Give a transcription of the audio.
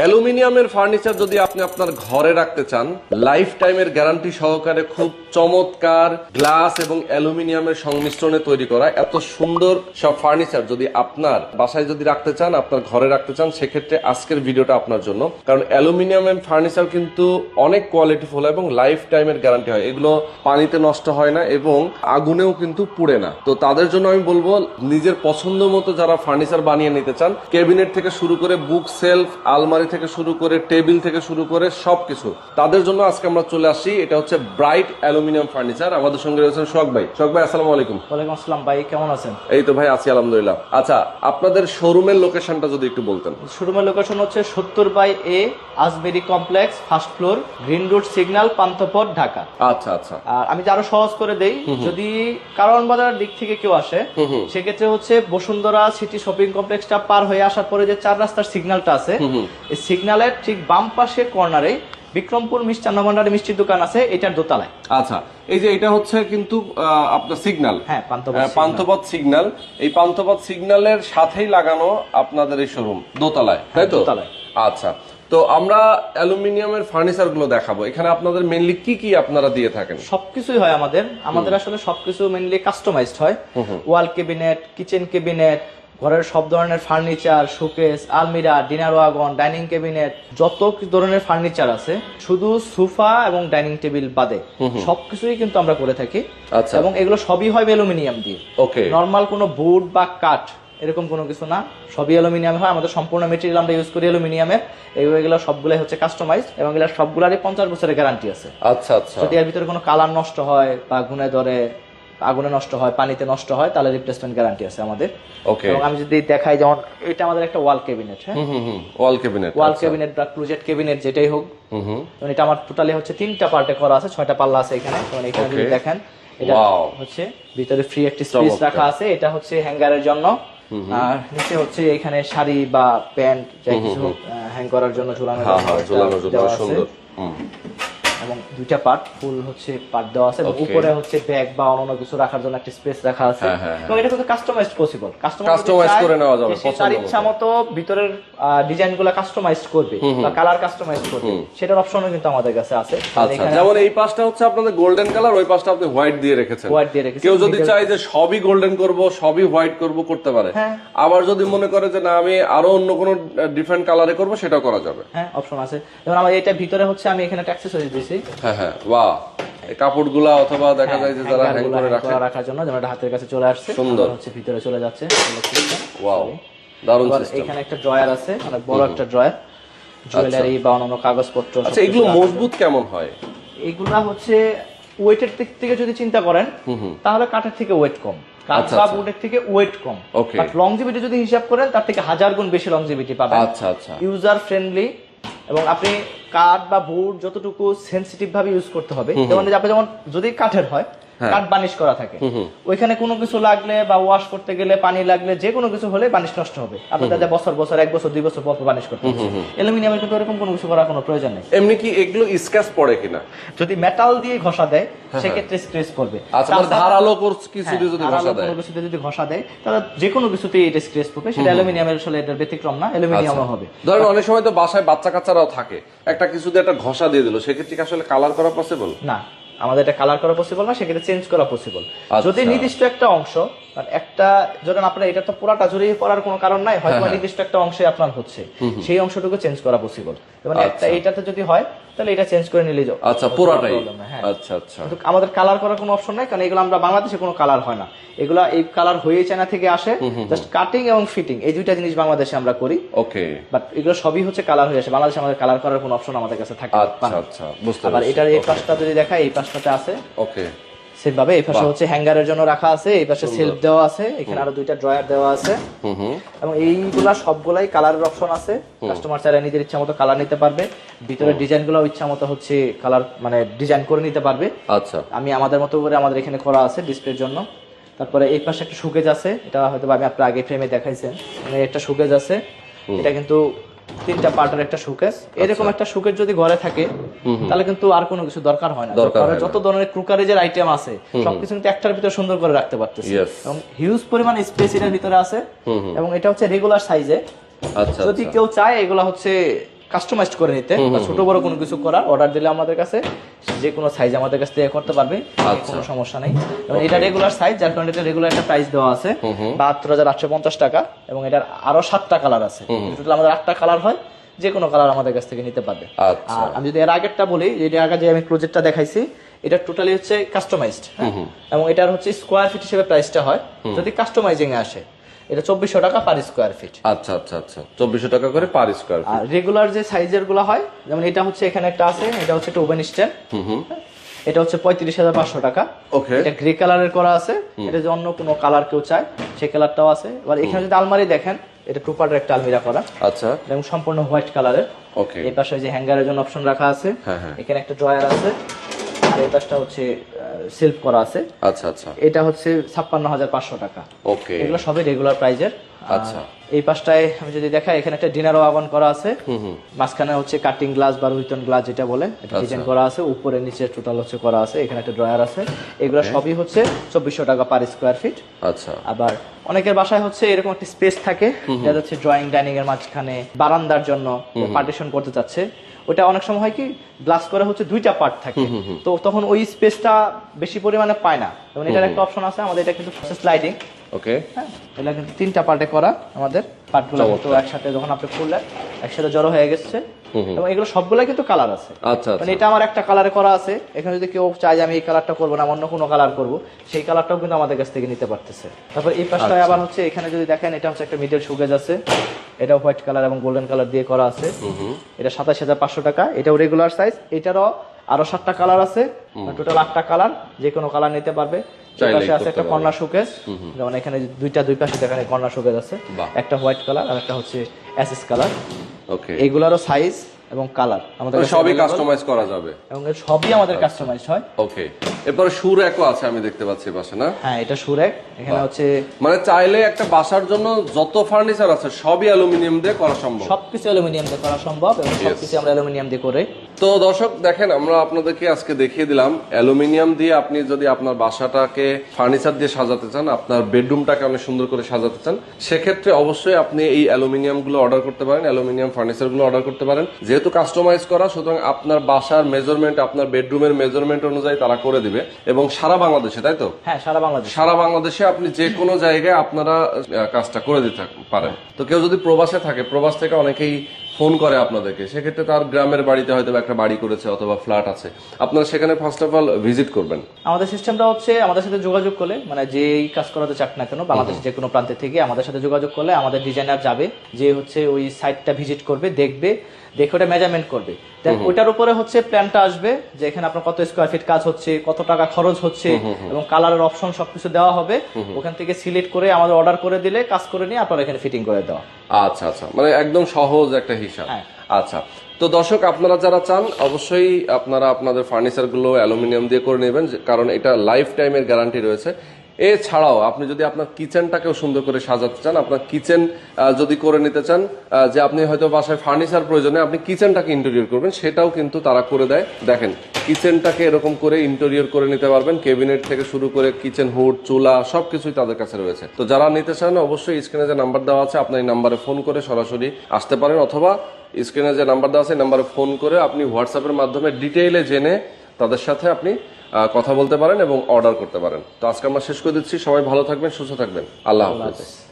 অ্যালুমিনিয়ামের ফার্নিচার যদি আপনি আপনার ঘরে রাখতে চান লাইফ টাইমের গ্যারান্টি সহকারে খুব চমৎকার গ্লাস এবং অ্যালুমিনিয়ামের সংমিশ্রণে তৈরি করা এত সুন্দর সব ফার্নিচার যদি আপনার বাসায় যদি রাখতে চান, আপনার ঘরে রাখতে চান, সেক্ষেত্রে আজকের ভিডিওটা আপনার জন্য। কারণ অ্যালুমিনিয়ামের ফার্নিচার কিন্তু অনেক কোয়ালিটিফুল এবং লাইফ টাইমের গ্যারান্টি হয়। এগুলো পানিতে নষ্ট হয় না এবং আগুনেও কিন্তু পুড়ে না। তো তাদের জন্য আমি বলব, নিজের পছন্দ মতো যারা ফার্নিচার বানিয়ে নিতে চান কেবিনেট থেকে শুরু করে বুক সেলফ আলমারি থেকে শুরু করে টেবিল থেকে শুরু করে সবকিছু। তাদের জন্য আজকে আমরা চলে আসি এটা হচ্ছে ব্রাইট অ্যালুমিনিয়াম ফার্নিচার। আমাদের সঙ্গে রয়েছেন শোক ভাই। শোক ভাই আসসালামু আলাইকুম। ওয়ালাইকুম আসসালাম ভাই কেমন আছেন? এই তো ভাই আছি আলহামদুলিল্লাহ। আচ্ছা আপনাদের শোরুমের লোকেশনটা যদি একটু বলতেন। শোরুমের লোকেশন হচ্ছে সত্তর by A Asbury complex first floor green road signal Panthapath Dhaka. আচ্ছা আচ্ছা। আর আমি আরও সহজ করে দেই যদি কারণ বাজার দিক থেকে কেউ আসে সেক্ষেত্রে হচ্ছে বসুন্ধরা সিটি শপিং কমপ্লেক্সটা পার হয়ে আসার পরে যে চার রাস্তার সিগন্যালটা আছে সিগন্যালের ঠিক বাম পাশের কর্নারে বিক্রমপুর মিষ্টান্ন ভান্ডারে মিষ্টির দোকান আছে এটার দোতলায়। আচ্ছা এই যে এটা হচ্ছে কিন্তু আপনার সিগন্যাল হ্যাঁ পান্থপথ আহ, সিগন্যাল এই পান্থপথ সিগন্যালের সাথেই লাগানো আপনাদের এই শোরুম দোতলায় তাই তো? দোতলায়। আচ্ছা তো আমরা অ্যালুমিনিয়ামের ফার্নিচারগুলো দেখাবো। এখানে আপনাদের মেনলি কি কি আপনারা দিয়ে থাকেন? সবকিছুই হয় আমাদের। আমাদের আসলে সবকিছু মেনলি কাস্টমাইজড হয়। ওয়াল কেবিনেট কিচেন কেবিনেট ঘরের সব ধরনের ফার্নিচার শোকেস আলমিরা ডিনার ওয়াগন ডাইনিং ক্যাবিনেট যত ধরনের ফার্নিচার আছে শুধু সোফা এবং ডাইনিং টেবিল বাদে সবকিছুই কিন্তু আমরা করে থাকি। আচ্ছা। এবং এগুলো সবই হয় অ্যালুমিনিয়াম দিয়ে। ওকে। নর্মাল কোনো বুট বা কাঠ এরকম কোনো কিছু না সবই অ্যালুমিনিয়াম হয়। আমাদের সম্পূর্ণ মেটেরিয়াল আমরা ইউজ করি অ্যালুমিনিয়ামের। এগুলো সবগুলাই হচ্ছে কাস্টমাইজ এবং এগুলো সবগুলারই পঞ্চাশ বছরের গ্যারান্টি আছে। আচ্ছা আচ্ছা। যদি এর ভিতরে কোনো কালার নষ্ট হয় বা গুনে ধরে আগুনে নষ্ট হয় পানিতে নষ্ট হয় তাহলে রিপ্লেসমেন্ট গ্যারান্টি আছে আমাদের। ওকে এবং আমি যদি দেখাই যেমন এটা আমাদের একটা ওয়াল ক্যাবিনেট হ্যাঁ? হুম হুম হুম ওয়াল ক্যাবিনেট ওয়াল ক্যাবিনেট বা ক্লোজেট ক্যাবিনেট যেটাই হোক। যেমন এটা আমার টোটালি হচ্ছে তিনটা পার্টে করা আছে ছয়টা পাল্লা আছে এখানে। এখানে যদি দেখেন এটা হচ্ছে ভিতরে ফ্রি একটি স্পেস রাখা আছে এটা হচ্ছে হ্যাঙ্গারের জন্য। আর নিচে হচ্ছে এখানে শাড়ি বা প্যান্ট যা কিছু হ্যাং করার জন্য ঝুলানোর হ্যাঁ জন্য হ্যাঁ জন্য সুন্দর। এবং দুইটা পার্ট ফুল হচ্ছে পার্ট দেওয়া আছে এবং উপরে হচ্ছে ব্যাগ বা অন্যান্য কিছু রাখার জন্য একটা স্পেস রাখা আছে। হ্যাঁ, হ্যাঁ, হ্যাঁ। এবং এটা কিন্তু কাস্টমাইজড পসিবল Customize করে নেওয়া যাবে, তার ইচ্ছা মতো। ভিতরের ডিজাইনগুলা কাস্টমাইজ করবে বা কালার কাস্টমাইজ করবে। সেটার অপশনও কিন্তু আমাদের কাছে আছে। আচ্ছা যেমন এই পাশটা হচ্ছে আপনাদের গোল্ডেন কালার ওই পাশটা আপনি হোয়াইট দিয়ে রেখেছেন। হোয়াইট দিয়ে রেখেছি। কেউ যদি চায় যে সবই গোল্ডেন করব সবই হোয়াইট করব করতে পারে। আবার যদি মনে করে যে না আমি আরও অন্য কোনো ডিফারেন্ট কালারে করব সেটাও করা যাবে। হ্যাঁ অপশন আছে। যেমন আমার এটা ভিতরে হচ্ছে আমি এখানে একটা অ্যাক্সেসরি দিয়েছি। হ্যাঁ হ্যাঁ। বাহ। কাপড়গুলা অথবা দেখা যায় যে যারা হ্যাং করে রাখে রাখার জন্য যেমন হাতের কাছে চলে আসছে সুন্দর। হচ্ছে ভিতরে চলে যাচ্ছে। ওয়াও দারুণ সিস্টেম এখানে একটা ড্রয়ার আছে অনেক বড় একটা ড্রয়ার। জুয়েলারি বা অন্যান্য কাগজপত্র আচ্ছা এগুলো মজবুত কেমন হয়? এগুলা হচ্ছে ওয়েটের দিক থেকে যদি চিন্তা করেন তাহলে কাঠের থেকে ওয়েট কম। কাঠ আচ্ছা, বা আচ্ছা। থেকে ওয়েট কম। Okay. বাট লংজিভিটি যদি হিসাব করেন তার থেকে হাজার গুণ বেশি লংজিভিটি পাবেন। আচ্ছা আচ্ছা। ইউজার ফ্রেন্ডলি এবং আপনি কাঠ বা বুট যতটুকু সেন্সিটিভ ভাবে ইউজ করতে হবে যেমন আপনি যেমন যদি কাঠের হ্যাঁ। কাঠ বানিশ করা থাকে। ওইখানে কোনো কিছু লাগলে বা ওয়াশ করতে গেলে পানি লাগলে যে কোনো কিছু হলে বানিশ নষ্ট হবে। আপনি তাদের বছর বছর এক বছর দুই বছর পর বানিশ করতে অ্যালুমিনিয়ামের কিন্তু এরকম কোনো কিছু করার কোনো প্রয়োজন নেই। এমনি কি এগুলো স্ক্র্যাচ পড়ে কিনা? যদি মেটাল দিয়ে ঘষা দেয় সেক্ষেত্রে স্ক্রেচ করবে আচ্ছা মানে ধারালো কিছু হ্যাঁ, দিয়ে যদি ঘষা দেয়। কোনো কিছুতে যদি ঘষা দেয় তাহলে যে কোনো কিছুতেই এটা স্ক্রেচ করবে সেটা অ্যালুমিনিয়ামের আসলে এটার ব্যতিক্রম না অ্যালুমিনিয়ামও হবে। ধরেন অনেক সময় তো বাসায় বাচ্চা কাচ্চারাও থাকে। একটা কিছু দিয়ে একটা ঘষা দিয়ে দিল সেক্ষেত্রে কি আসলে কালার করা পসিবল না। আমাদের এটা কালার করা পসিবল না সেক্ষেত্রে চেঞ্জ করা পসিবল আচ্ছা। যদি নির্দিষ্ট একটা অংশ একটা ধরেন আপনার এটা তো পুরাটা জড়িয়ে পড়ার কোনো কারণ নাই হয়তো হ্যাঁ, নির্দিষ্ট একটা অংশে আপনার হচ্ছে। সেই অংশটুকু চেঞ্জ করা পসিবল যেমন একটা আচ্ছা। এইটাতে যদি হয় তাহলে এটা চেঞ্জ করে নিলে আচ্ছা পুরাটাই। হ্যাঁ। আচ্ছা আচ্ছা। কিন্তু আমাদের কালার করার কোনো অপশন নাই কারণ এগুলো আমরা বাংলাদেশে কোনো কালার হয় না। এগুলা এই কালার হয়ে চায়না থেকে আসে জাস্ট কাটিং এবং ফিটিং এই দুইটা জিনিস বাংলাদেশে আমরা করি। ওকে বাট এগুলো সবই হচ্ছে কালার হয়ে আসে। বাংলাদেশে আমাদের কালার করার কোনো অপশন আমাদের কাছে থাকে আচ্ছা আচ্ছা বুঝতে আবার পারছি। এটার এই পাশটা যদি দেখা এই পাশটাতে আছে। ওকে। সেম ভাবে এই পাশে হচ্ছে হ্যাঙ্গারের জন্য রাখা আছে এই পাশে সেলফ দেওয়া আছে এখানে আরও দুইটা ড্রয়ার দেওয়া আছে। এবং এইগুলা সবগুলাই কালারের অপশন আছে। কাস্টমার চাইলে নিজের ইচ্ছা মতো কালার নিতে পারবে। ভিতরে ডিজাইনগুলো ইচ্ছা মতো হচ্ছে কালার মানে ডিজাইন করে নিতে পারবে। আচ্ছা। আমি আমাদের মতো করে আমাদের এখানে করা আছে ডিসপ্লের জন্য। তারপরে এই পাশে একটা সুকেজ আছে। এটা হয়তো আমি আপনার আগে ফ্রেমে দেখাইছেন। মানে একটা সুকেজ আছে। এটা কিন্তু তিনটা পার্টের একটা সুকেস এরকম একটা সুকেজ যদি ঘরে থাকে তাহলে কিন্তু আর কোনো কিছু দরকার হয় না। যত ধরনের ক্রুকারেজের আইটেম আছে সবকিছু কিন্তু একটার ভিতরে সুন্দর করে রাখতে পারতেছি। এবং হিউজ পরিমাণ স্পেস এর ভিতরে আছে। এবং এটা হচ্ছে রেগুলার সাইজে আচ্ছা যদি আচ্ছা। কেউ চায় এগুলা হচ্ছে কাস্টমাইজ করে নিতে ছোট বড় কোনো কিছু করার অর্ডার দিলে আমাদের কাছে যে কোনো সাইজ আমাদের কাছ থেকে করতে পারবে আচ্ছা। কোনো সমস্যা নেই। এবং এটা রেগুলার সাইজ যার কারণে এটা রেগুলার একটা প্রাইস দেওয়া আছে। বাহাত্তর হাজার আটশো পঞ্চাশ টাকা এবং এটার আরও সাতটা কালার আছে। টোটাল আমাদের আটটা কালার হয় যে কোনো কালার আমাদের কাছ থেকে নিতে পারবে। আচ্ছা। আর আমি যদি এর আগেরটা বলি যে এর আগে যে আমি ক্লোজেটটা দেখাইছি এটা টোটালি হচ্ছে কাস্টমাইজড এবং এটার হচ্ছে স্কোয়ার ফিট হিসেবে প্রাইসটা হয়। যদি কাস্টমাইজিং এ আসে এটা চব্বিশশো টাকা পার স্কোয়ার ফিট আচ্ছা আচ্ছা আচ্ছা। চব্বিশশো টাকা করে পার স্কোয়ার আর রেগুলার যে সাইজেরগুলো হয় যেমন এটা হচ্ছে এখানে একটা আছে এটা হচ্ছে একটা ওভেন স্ট্যান্ড এটা হচ্ছে পঁয়ত্রিশ হাজার পাঁচশো টাকা। ওকে এটা গ্রে কালারের করা আছে। এটা যে অন্য কোনো কালার কেউ চায় সেই কালারটাও আছে। এবার এখানে যদি আলমারি দেখেন এটা টু পার্টের একটা আলমিরা করা। আচ্ছা। এবং সম্পূর্ণ হোয়াইট কালারের ওকে এই পাশে যে হ্যাঙ্গারের জন্য অপশন রাখা আছে। হ্যাঁ, হ্যাঁ। এখানে একটা ড্রয়ার আছে। আর এই পাশটা হচ্ছে সেলফ করা আছে। আচ্ছা আচ্ছা। এটা হচ্ছে ছাপ্পান্ন হাজার পাঁচশো টাকা। ওকে। এগুলো সবই রেগুলার প্রাইজের আচ্ছা। এই পাশটায় আমি যদি দেখাই এখানে একটা ডিনার ওয়াগন করা আছে। মাঝখানে হচ্ছে কাটিং গ্লাস বা রুইটন গ্লাস যেটা বলে এটা ডিজাইন করা আছে। উপরে নিচে টোটাল হচ্ছে করা আছে। এখানে একটা ড্রয়ার আছে। এগুলো সবই হচ্ছে চব্বিশশো টাকা পার স্কোয়ার ফিট আচ্ছা। আবার অনেকের বাসায় হচ্ছে এরকম একটা স্পেস থাকে যেটা হচ্ছে ড্রয়িং ডাইনিং এর মাঝখানে বারান্দার জন্য পার্টিশন করতে চাচ্ছে। ওটা অনেক সময় হয় কি গ্লাস করে হচ্ছে দুইটা পার্ট থাকে। তো তখন ওই স্পেসটা বেশি পরিমাণে পায় না। যেমন এটার একটা অপশন আছে আমাদের এটা কিন্তু স্লাইডিং ওকে হ্যাঁ। এটা কিন্তু তিনটা পার্টে করা আমাদের পার্টগুলো। কিন্তু একসাথে যখন আপনি খুললেন একসাথে জড়ো হয়ে গেছে। এবং এগুলো সবগুলো কিন্তু কালার আছে। আচ্ছা মানে আচ্ছা এটা আমার একটা কালারে করা আছে। এখানে যদি কেউ চায় যে আমি এই কালারটা করব না অন্য কোনো কালার করব সেই কালারটাও কিন্তু আমাদের কাছ থেকে নিতে পারতেছে। তারপর এই পাশটায় আবার হচ্ছে এখানে যদি দেখেন এটা হচ্ছে একটা মিডল সুগেজ আছে। এটা হোয়াইট কালার এবং গোল্ডেন কালার দিয়ে করা আছে। এটা সাতাশ হাজার পাঁচশো টাকা। এটাও রেগুলার সাইজ এটারও আরও সাতটা কালার আছে টোটাল আটটা কালার যে কোনো কালার নিতে পারবে। পাশে আছে একটা কর্নার শোকেস যেমন এখানে দুইটা দুই পাশে দেখেন কর্নার শোকেস আছে। একটা হোয়াইট কালার আর একটা হচ্ছে অ্যাসেস কালার ওকে এইগুলারও সাইজ এবং কালার আমাদের সবই কাস্টমাইজ করা যাবে। এবং সবই আমাদের কাস্টমাইজ হয়। ওকে এরপরে সুর একও আছে আমি দেখতে পাচ্ছি পাশে না? হ্যাঁ এটা সুরেক এখানে হচ্ছে মানে চাইলে একটা বাসার জন্য যত ফার্নিচার আছে সবই অ্যালুমিনিয়াম দিয়ে করা সম্ভব। সবকিছু অ্যালুমিনিয়াম দিয়ে করা সম্ভব এবং সবকিছু আমরা অ্যালুমিনিয়াম দিয়ে করে তো দর্শক দেখেন আমরা আপনাদেরকে আজকে দেখিয়ে দিলাম অ্যালুমিনিয়াম দিয়ে আপনি যদি আপনার বাসাটাকে ফার্নিচার দিয়ে সাজাতে চান আপনার বেডরুমটাকে অনেক সুন্দর করে সাজাতে চান সেক্ষেত্রে অবশ্যই আপনি এই অ্যালুমিনিয়ামগুলো অর্ডার করতে পারেন অ্যালুমিনিয়াম ফার্নিচারগুলো অর্ডার করতে পারেন। যেহেতু কাস্টমাইজ করা সুতরাং আপনার বাসার মেজারমেন্ট আপনার বেডরুমের মেজারমেন্ট অনুযায়ী তারা করে দিবে এবং সারা বাংলাদেশে তাই তো? হ্যাঁ সারা বাংলাদেশ। সারা বাংলাদেশে আপনি যে কোনো জায়গায় আপনারা কাজটা করে দিতে পারেন। তো কেউ যদি প্রবাসে থাকে প্রবাস থেকে অনেকেই ফোন করে আপনাদেরকে। সেক্ষেত্রে তার গ্রামের বাড়িতে হয়তো একটা বাড়ি করেছে অথবা ফ্ল্যাট আছে। আপনারা সেখানে ফার্স্ট অফ অল ভিজিট করবেন। আমাদের সিস্টেমটা হচ্ছে আমাদের সাথে যোগাযোগ করলে মানে যেই কাজ করাতে চাক না কেন বাংলাদেশ যে কোনো প্রান্তে থেকে আমাদের সাথে যোগাযোগ করলে আমাদের ডিজাইনার যাবে যে হচ্ছে ওই সাইটটা ভিজিট করবে দেখবে দেখে ওটা মেজারমেন্ট করবে। দেন উপরে হচ্ছে প্ল্যানটা আসবে যে এখানে আপনার কত স্কোয়ার ফিট কাজ হচ্ছে কত টাকা খরচ হচ্ছে এবং কালারের অপশন সবকিছু দেওয়া হবে। ওখান থেকে সিলেক্ট করে আমাদের অর্ডার করে দিলে কাজ করে নিয়ে আপনার এখানে ফিটিং করে দেওয়া। আচ্ছা আচ্ছা। মানে একদম সহজ একটা হিসাব। হ্যাঁ। আচ্ছা। তো দর্শক আপনারা যারা চান অবশ্যই আপনারা আপনাদের ফার্নিচারগুলো অ্যালুমিনিয়াম দিয়ে করে নেবেন কারণ এটা লাইফ টাইমের গ্যারান্টি রয়েছে। এছাড়াও আপনি যদি আপনার কিচেনটাকেও সুন্দর করে সাজাতে চান, আপনার কিচেন যদি করে নিতে চান যে আপনি হয়তো বাসায় ফার্নিচার প্রয়োজনে আপনি কিচেনটাকে ইন্টেরিয়র করবেন, সেটাও কিন্তু তারা করে দেয়। দেখেন, কিচেনটাকে এরকম করে ইন্টেরিয়র করে নিতে পারবেন কেবিনেট থেকে শুরু করে কিচেন হুড চুলা সব কিছুই তাদের কাছে রয়েছে। তো যারা নিতে চান, অবশ্যই স্ক্রিনে যে নাম্বার দেওয়া আছে, আপনি এই নাম্বারে ফোন করে সরাসরি আসতে পারেন, অথবা স্ক্রিনে যে নাম্বার দেওয়া আছে নাম্বারে ফোন করে আপনি হোয়াটসঅ্যাপের মাধ্যমে ডিটেইলে জেনে তাদের সাথে আপনি কথা বলতে পারেন এবং অর্ডার করতে পারেন। তো আজকে আমরা শেষ করে দিচ্ছি। সবাই ভালো থাকবেন, সুস্থ থাকবেন। আল্লাহ হাফেজ।